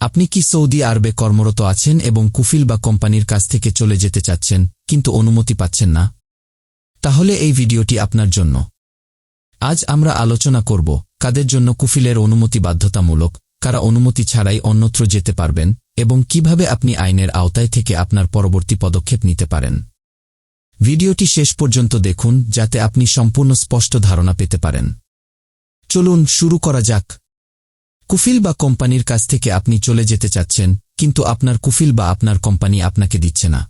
আপনি কি সৌদি আরবে কর্মরত আছেন এবং কুফিল বা কোম্পানির কাছ থেকে চলে যেতে চাচ্ছেন, কিন্তু অনুমতি পাচ্ছেন না? তাহলে এই ভিডিওটি আপনার জন্য। আজ আমরা আলোচনা করব, কাদের জন্য কুফিলের অনুমতি বাধ্যতামূলক, কারা অনুমতি ছাড়াই অন্যত্র যেতে পারবেন, এবং কীভাবে আপনি আইনের আওতায় থেকে আপনার পরবর্তী পদক্ষেপ নিতে পারেন। ভিডিওটি শেষ পর্যন্ত দেখুন, যাতে আপনি সম্পূর্ণ স্পষ্ট ধারণা পেতে পারেন। চলুন শুরু করা যাক। কুফিল বা কোম্পানির কাছ থেকে আপনি চলে যেতে চাচ্ছেন, কিন্তু আপনার কুফিল বা আপনার কোম্পানি আপনাকে দিচ্ছে না।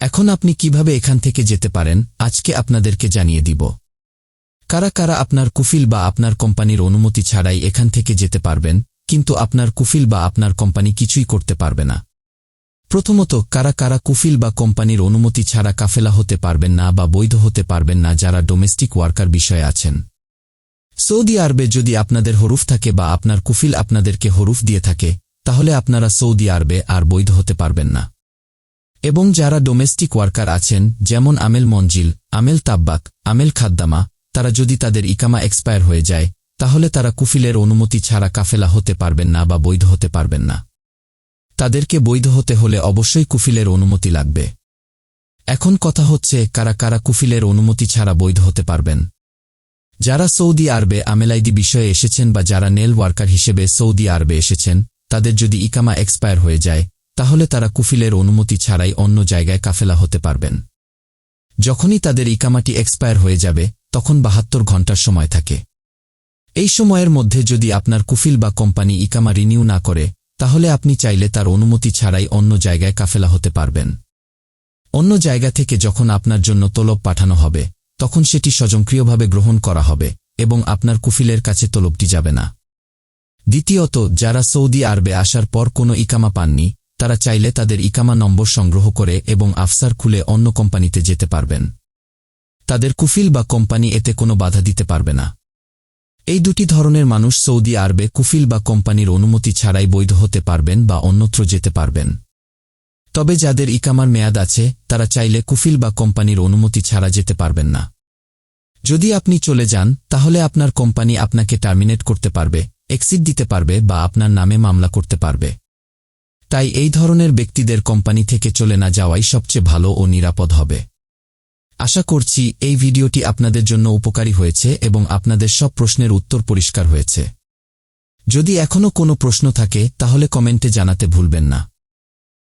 এখন আপনি কীভাবে এখান থেকে যেতে পারেন, আজকে আপনাদেরকে জানিয়ে দিব। কারা কারা আপনার কুফিল বা আপনার কোম্পানির অনুমতি ছাড়াই এখান থেকে যেতে পারবেন, কিন্তু আপনার কুফিল বা আপনার কোম্পানি কিছুই করতে পারবে না। প্রথমত, কারা কারা কুফিল বা কোম্পানির অনুমতি ছাড়া কাফেলা হতে পারবেন না বা বৈধ হতে পারবেন না যারা ডোমেস্টিক ওয়ার্কার বিষয়ে আছেন। সৌদি আরবে যদি আপনাদের হরুফ থাকে বা আপনার কুফিল আপনাদেরকে হরুফ দিয়ে থাকে, তাহলে আপনারা সৌদি আরবে আর বৈধ হতে পারবেন না। এবং যারা ডোমেস্টিক ওয়ার্কার আছেন, যেমন আমেল মঞ্জিল, আমেল তাব্বাক, আমেল খাদ্দামা, তারা যদি তাদের ইকামা এক্সপায়ার হয়ে যায়, তাহলে তারা কুফিলের অনুমতি ছাড়া কাফেলা হতে পারবেন না বা বৈধ হতে পারবেন না। তাদেরকে বৈধ হতে হলে অবশ্যই কুফিলের অনুমতি লাগবে। এখন কথা হচ্ছে, কারা কারা কুফিলের অনুমতি ছাড়া বৈধ হতে পারবেন। যারা সৌদি আরবে আমেলাইদি বিষয়ে এসেছেন বা যারা নেল ওয়ার্কার হিসেবে সৌদি আরবে এসেছেন, তাদের যদি ইকামা এক্সপায়ার হয়ে যায়, তাহলে তারা কুফিলের অনুমতি ছাড়াই অন্য জায়গায় কাফেলা হতে পারবেন। যখনই তাদের ইকামাটি এক্সপায়ার হয়ে যাবে, তখন বাহাত্তর ঘণ্টার সময় থাকে। এই সময়ের মধ্যে যদি আপনার কুফিল বা কোম্পানি ইকামা রিনিউ না করে, তাহলে আপনি চাইলে তার অনুমতি ছাড়াই অন্য জায়গায় কাফেলা হতে পারবেন। অন্য জায়গা থেকে যখন আপনার জন্য তলব পাঠানো হবে তখন সেটি স্বজনক্রিয়ভাবে গ্রহণ করা হবে এবং আপনার কুফিলের কাছে তলবটি যাবে না। দ্বিতীয়ত, যারা সৌদি আরবে আসার পর কোনো ইকামা পাননি, তারা চাইলে তাদের ইকামা নম্বর সংগ্রহ করে এবং আফসার খুলে অন্য কোম্পানিতে যেতে পারবেন। তাদের কুফিল বা কোম্পানি এতে কোনো বাধা দিতে পারবে না। এই দুটি ধরনের মানুষ সৌদি আরবে কুফিল বা কোম্পানির অনুমতি ছাড়াই বৈধ হতে পারবেন বা অন্যত্র যেতে পারবেন। তবে যাদের ইকামার মেয়াদ আছে, তারা চাইলে কুফিল বা কোম্পানির অনুমতি ছাড়া যেতে পারবেন না। যদি আপনি চলে যান, তাহলে আপনার কোম্পানি আপনাকে টার্মিনেট করতে পারবে, এক্সিট দিতে পারবে বা আপনার নামে মামলা করতে পারবে। তাই এই ধরনের ব্যক্তিদের কোম্পানি থেকে চলে না যাওয়াই সবচেয়ে ভালো ও নিরাপদ হবে। আশা করছি এই ভিডিওটি আপনাদের জন্য উপকারী হয়েছে এবং আপনাদের সব প্রশ্নের উত্তর পরিষ্কার হয়েছে। যদি এখনও কোনো প্রশ্ন থাকে, তাহলে কমেন্টে জানাতে ভুলবেন না।